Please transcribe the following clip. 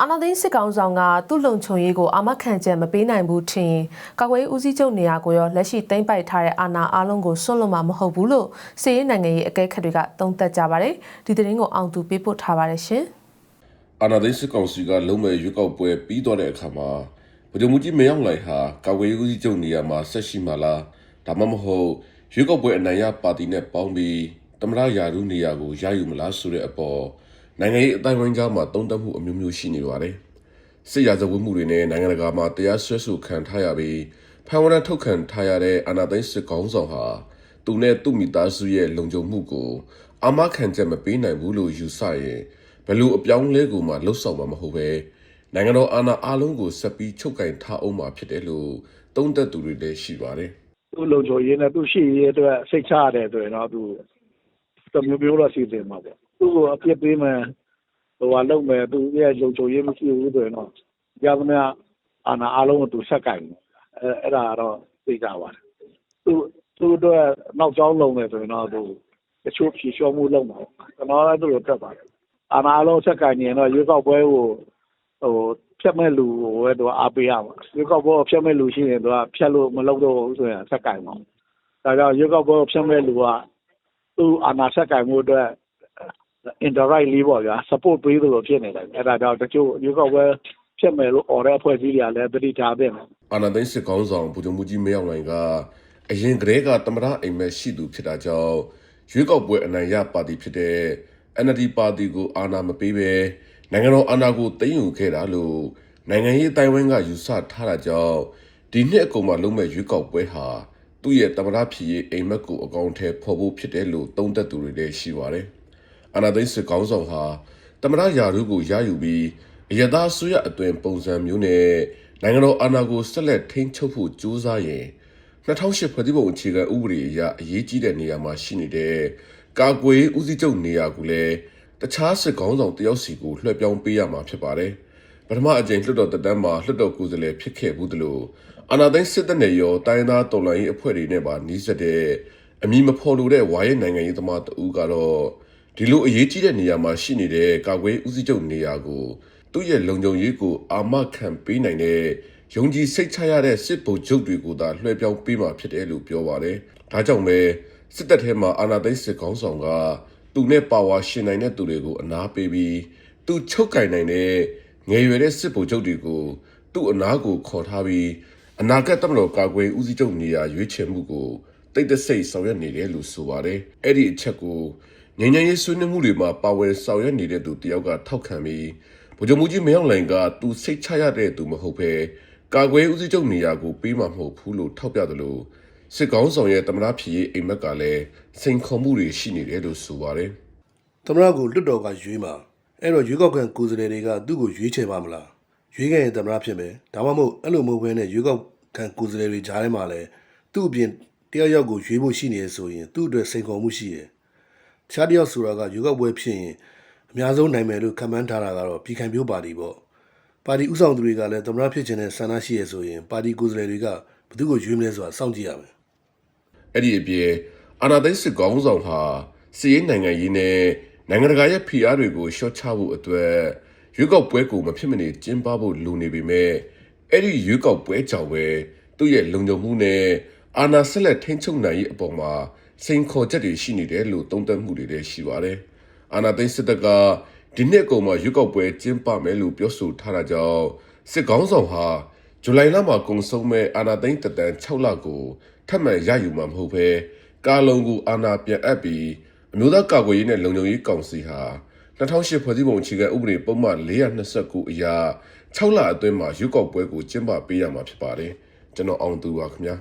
အာနာသိန်းစစ်ကောင်ဆောင်ကသူ့လုံခြုံရေးကိုအာမခံချက်မပေးနိုင်ဘူးထင်ရင်ကာကွယ်ရေးဦးစီးချုပ်နေရာကိုရောလက်ရှိသိမ်းပိုက်ထားတဲ့အာဏာအလုံးကိုဆွန့်လွတ်မှာမဟုတ်ဘူးလို့စီရေးနိုင်ငံရေးအကဲခတ်တွေကသုံးသပ်ကြပါတယ်ဒီသတင်းကိုအောင်သူပေးပို့ထားပါတယ်ရှင်အာနာသိန်းစစ်ကောင်စီကလုံးမဲ့ရွေးကောက်ပွဲပြီးတော့တဲ့အခါမှာဗိုလ်ချုပ်မှုကြီးမရောက်လိုက်ဟာကာကွယ်ရေးဦးစီးချုပ်နေရာမှာဆက်ရှိမှလားဒါမှမဟုတ်ရွေးကောက်ပွဲအနိုင်ရပါတီနဲ့ပေါင်းပြီးတမရယာရုနေရာကိုရယူမလားဆိုတဲ့အပေါ် နိုင်ငံရေးအတိုင်းဝိုင်းကြားမှာတုံ့တက်မှုအမျိုးမျိုးရှိနေပါတယ်စစ်ရာဇဝတ်မှုတွေနဲ့နိုင်ငံတကာမှာတရားစွဲဆိုခံထားရပြီးဖန်ဝရန်ထုတ်ခံထားရတဲ့အာနာသိန်းစစ်ကောင်ဆောင်ဟာသူနဲ့သူ့မိသားစုရဲ့လုံခြုံမှုကိုအာမခံချက်မပေးနိုင်ဘူးလို့ယူဆရင်ဘယ်လိုအပြောင်းလဲကိုမှလှုပ်ဆောင်မှာမဟုတ်ပဲနိုင်ငံတော်အာဏာအလုံးကိုဆက်ပြီးချုပ်ကင်ထားအောင်မှာဖြစ်တယ်လို့သုံးသပ်သူတွေလည်းရှိပါတယ်သူ့လုံခြုံရေးနဲ့သူ့ရှိရေးအတွက်စိတ်ချရတဲ့အတွက်တော့သူတမျိုးမျိုးတော့စီစဉ်မှာပေါ့ သူ့ကိုအပြစ်ပေးမယ်ဟိုဟာလုပ်မယ်သူရဲ့လုံခြုံရေးမရှိဘူးဆိုရင်တော့ရသမျှအာဏာအလုံးကိုသူဆက်ကင်တယ်အဲအဲ့ဒါကတော့သိကြပါတယ်သူသူတို့နောက်ကျောင်းလုံနေဆိုရင်တော့သူတချို့ဖြေလျှော့မှုလုပ်မှာပေါ့ကျွန်တော်လည်းသူ့လိုတက်ပါတယ်အာဏာအလုံးဆက်ကင်နေရင်တော့ရွေးကောက်ပွဲကိုဟိုဖြတ်မဲ့လူကိုပဲသူအားပေးရမှာရွေးကောက်ပွဲကိုဖြတ်မဲ့လူရှိရင်သူကဖြတ်လို့မလုပ်တော့ဘူးဆိုရင်ဆက်ကင်မှာဒါကြောင့်ရွေးကောက်ပွဲကိုဖြတ်မဲ့လူကသူ့အာဏာဆက်ကင်မှုအတွက် indirect လေးပေါ့ဗျာ support ပေးသလိုဖြစ်နေတယ်အဲ့ဒါကြောင့်တချို့ရွေးကောက်ပွဲဖြတ်မယ်လို့អော်တဲ့အဖွဲ့အစည်းတွေကလည်းတတိထားပြင်တယ်အာဏာသိမ်းစစ်ကောင်ဆောင်ဗိုလ်ချုပ်မှုကြီးမင်းအောင်လှိုင်ကအရင်ကတည်းကတမရအိမ်မက်ရှိသူဖြစ်တာကြောင့်ရွေးကောက်ပွဲအနိုင်ရပါတီဖြစ်တဲ့ NLD ပါတီကိုအာဏာမပေးဘဲနိုင်ငံတော်အာဏာကိုသိမ်းယူခဲ့တာလို့နိုင်ငံရေးအတိုင်းဝိုင်းကယူဆထားတာကြောင့်ဒီနှစ်အကုန်မှာလုံးမဲ့ရွေးကောက်ပွဲဟာသူ့ရဲ့တမရဖြစ်ရေးအိမ်မက်ကိုအကောင့်ထဲဖော်ဖို့ဖြစ်တယ်လို့သုံးသပ်သူတွေလည်းရှိပါတယ် အာနာသိန်းစစ်ကောင်းဆောင်ဟာတမရယာရုကိုရယူပြီးအယသားဆွေရအသွင်ပုံစံမျိုးနဲ့နိုင်ငံတော်အာဏာကိုဆက်လက်ထိန်းချုပ်ဖို့ကြိုးစားရင်2008ဖွဲ့စည်းပုံအခြေခံဥပဒေအရအရေးကြီးတဲ့နေရာမှာရှိနေတဲ့ကာကွယ်ဦးစီးချုပ်နေရာကိုလည်းတခြားစစ်ကောင်းဆောင်တယောက်စီကိုလွှဲပြောင်းပေးရမှာဖြစ်ပါတယ်ပထမအကြိမ်လွှတ်တော်တက်တန်းမှာလွှတ်တော်ကိုယ်စားလှယ်ဖြစ်ခဲ့ဘူးသလိုအာနာသိန်းစစ်တပ်နယ်ရောတိုင်းသားတော်လှန်ရေးအဖွဲ့တွေနဲ့ပါနှီးစပ်တဲ့အမည်မဖော်လိုတဲ့ဝါရဲနိုင်ငံရေးသမားတဦးကတော့ ဒီလိုအရေးကြီးတဲ့နေရာမှာရှိနေတဲ့ကာကွယ်ဦးစီးချုပ်နေရာကိုသူ့ရဲ့လုံခြုံရေးကိုအာမခံပေးနိုင်တဲ့ယုံကြည်စိတ်ချရတဲ့စစ်ဗိုလ်ချုပ်တွေကိုသာလွှဲပြောင်းပေးမှာဖြစ်တယ်လို့ပြောပါတယ်။ဒါကြောင့်ပဲစစ်တပ်ထဲမှာအာဏာသိမ်းစစ်ကောင်းဆောင်ကသူနဲ့ပါဝါရှင်နိုင်တဲ့သူတွေကိုအနာပေးပြီးသူချုပ်ကင်နိုင်တဲ့ငယ်ရွယ်တဲ့စစ်ဗိုလ်ချုပ်တွေကိုသူ့အနာကိုခေါ်ထားပြီးအနာဂတ်တမတော်ကာကွယ်ဦးစီးချုပ်နေရာရွေးချယ်မှုကိုတိတ်တဆိတ်ဆောင်ရွက်နေတယ်လို့ဆိုပါတယ်။အဲ့ဒီအချက်ကို ငញ្ញရေးဆွေးနွေးမှုတွေမှာပါဝင်ဆောင်ရွက်နေတဲ့သူတယောက်ကထောက်ခံပြီးဗိုလ်ချုပ်မှုကြီးမင်းအောင်လှိုင်ကသူစိတ်ချရတဲ့သူမဟုတ်ဘဲကာကွယ်ဦးစီးချုပ်နေရာကိုပေးမှာမဟုတ်ဘူးလို့ထောက်ပြတယ်လို့စစ်ကောင်းဆောင်ရဲ့တမနာဖြစ်ရေးအိမ်မက်ကလည်းစိန်ခေါ်မှုတွေရှိနေတယ်လို့ဆိုပါတယ်သမရကိုလွတ်တော်ကရွေးမှာအဲ့တော့ရွေးကောက်ခံကိုယ်စားလှယ်တွေကသူ့ကိုရွေးချယ်ပါမလားရွေးခဲ့ရင်သမရဖြစ်မယ်ဒါမှမဟုတ်အဲ့လိုမဟုတ်ဘဲနဲ့ရွေးကောက်ခံကိုယ်စားလှယ်တွေကြားထဲမှာလည်းသူ့အပြင်တယောက်ယောက်ကိုရွေးဖို့ရှိနေဆိုရင်သူ့အတွက်စိန်ခေါ်မှုရှိတယ် တခြားတယောက်ဆိုတာကရွေးကောက်ပွဲဖြစ်ရင်အများဆုံးနိုင်မယ်လို့ခန့်မှန်းထားတာကတော့ပြည်ခံပြိုးပါတီပေါ့ပါတီဥဆောင်သူတွေကလည်းသမရဖြစ်ခြင်းနဲ့ဆန္ဒရှိရဆိုရင်ပါတီကိုယ်စားလှယ်တွေကဘယ်သူကိုရွေးမလဲဆိုတာစောင့်ကြည့်ရမယ်အဲ့ဒီအပြင်အာဏာသိမ်းစစ်ကောင်းဆောင်ဟာစီးရေးနိုင်ငံရေးနဲ့နိုင်ငံတကာရဲ့ဖိအားတွေကိုရှော့ချဖို့အတွက်ရွေးကောက်ပွဲကိုမဖြစ်မနေကျင်းပဖို့လိုနေပေမဲ့အဲ့ဒီရွေးကောက်ပွဲကြောင့်ပဲသူ့ရဲ့လုံခြုံမှုနဲ့အာဏာဆက်လက်ထိန်းချုပ်နိုင်ရေးအပေါ်မှာ စိန်ခေါ်ချက်တွေရှိနေတယ်လို့သုံးသပ်မှုတွေလည်းရှိပါတယ်။အာဏာသိမ်းစစ်တပ်ကဒီနှစ်အကုန်မှာရွေးကောက်ပွဲကျင်းပမယ်လို့ပြောဆိုထားတာကြောင့်စစ်ကောင်းဆောင်ဟာဇူလိုင်လမှာကုန်ဆုံးမဲ့အာဏာသိမ်းတတန်6လကိုထပ်မံရယူမှာမဟုတ်ဘဲကာလုံကိုအာဏာပြန်အပ်ပြီးအမျိုးသားကာကွယ်ရေးနဲ့လုံခြုံရေးကောင်စီဟာ2008ဖွဲ့စည်းပုံအခြေခံဥပဒေပုံမှန်429အရာ6လအတွင်းမှာရွေးကောက်ပွဲကိုကျင်းပပေးရမှာဖြစ်ပါတယ်ကျွန်တော်အောင်သူပါခင်ဗျာ